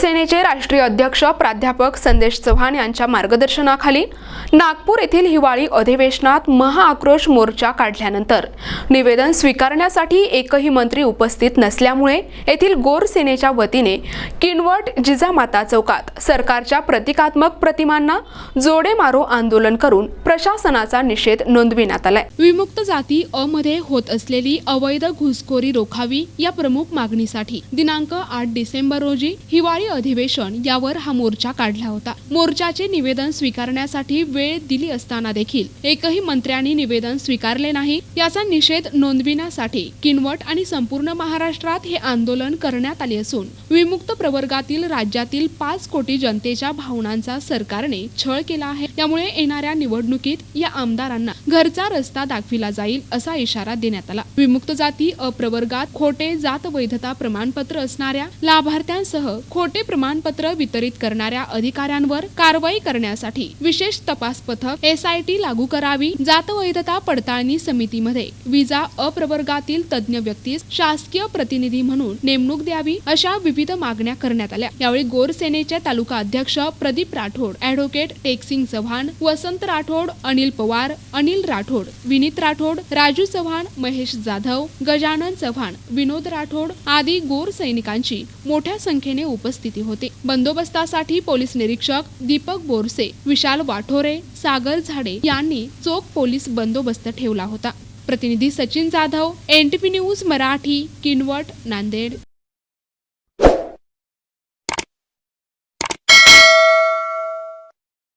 शिवसेनेचे राष्ट्रीय अध्यक्ष प्राध्यापक संदेश चव्हाण यांच्या मार्गदर्शनाखाली नागपूर येथील हिवाळी अधिवेशनात महाआक्रोश मोर्चा काढल्यानंतर निवेदन स्वीकारण्यासाठी एकही मंत्री उपस्थित नसल्यामुळे येथील गोरसेनेच्या वतीने किनवट जिजामाता चौकात सरकारच्या प्रतिकात्मक प्रतिमांना जोडे मारो आंदोलन करून प्रशासनाचा निषेध नोंदविण्यात आलाय. विमुक्त जाती अमध्ये होत असलेली अवैध घुसखोरी रोखावी या प्रमुख मागणीसाठी दिनांक आठ डिसेंबर रोजी हिवाळी अधिवेशन यावर हा मोर्चा काढला होता. मोर्चाचे निवेदन स्वीकारण्यासाठी वेळ दिली असताना देखील एकही मंत्र्यांनी निवेदन स्वीकारले नाही. याचा निषेध नोंदविण्यासाठी किनवट आणि संपूर्ण महाराष्ट्रात हे आंदोलन करण्यात आले असून विमुक्त प्रवर्गातील राज्यातील पाच कोटी जनतेच्या भावनांचा सरकारने छळ केला आहे. त्यामुळे येणाऱ्या निवडणुकीत या आमदारांना घरचा रस्ता दाखविला जाईल असा इशारा देण्यात आला. विमुक्त जाती अप्रवर्गात खोटे जात वैधता प्रमाणपत्र असणाऱ्या लाभार्थ्यांसह खोटे प्रमाणपत्र वितरित करणाऱ्या अधिकाऱ्यांवर कारवाई करण्यासाठी विशेष तपास पथक एसआयटी लागू करावी जात वैधता पडताळणी समितीमध्ये विजा अप्रवर्गातील तज्ज्ञ व्यक्तीस शासकीय प्रतिनिधी म्हणून नेमणूक द्यावी अशा विविध मागण्या करण्यात आल्या. यावेळी गोरसेनेचे तालुका अध्यक्ष प्रदीप राठोड अॅडव्होकेट टेकसिंग चव्हाण वसंत राठोड अनिल पवार अनिल राठोड विनीत राठोड राजू चव्हाण महेश जाधव गजानन चव्हाण विनोद राठोड आदी गोर सैनिकांची मोठ्या संख्येने उपस्थित उपस्थिती होती. बंदोबस्तासाठी पोलीस निरीक्षक दीपक बोरसे विशाल वाठोरे सागर झाडे यांनी चोख पोलीस बंदोबस्त ठेवला होता. प्रतिनिधी सचिन जाधव एनटीपी न्यूज मराठी किनवट नांदेड.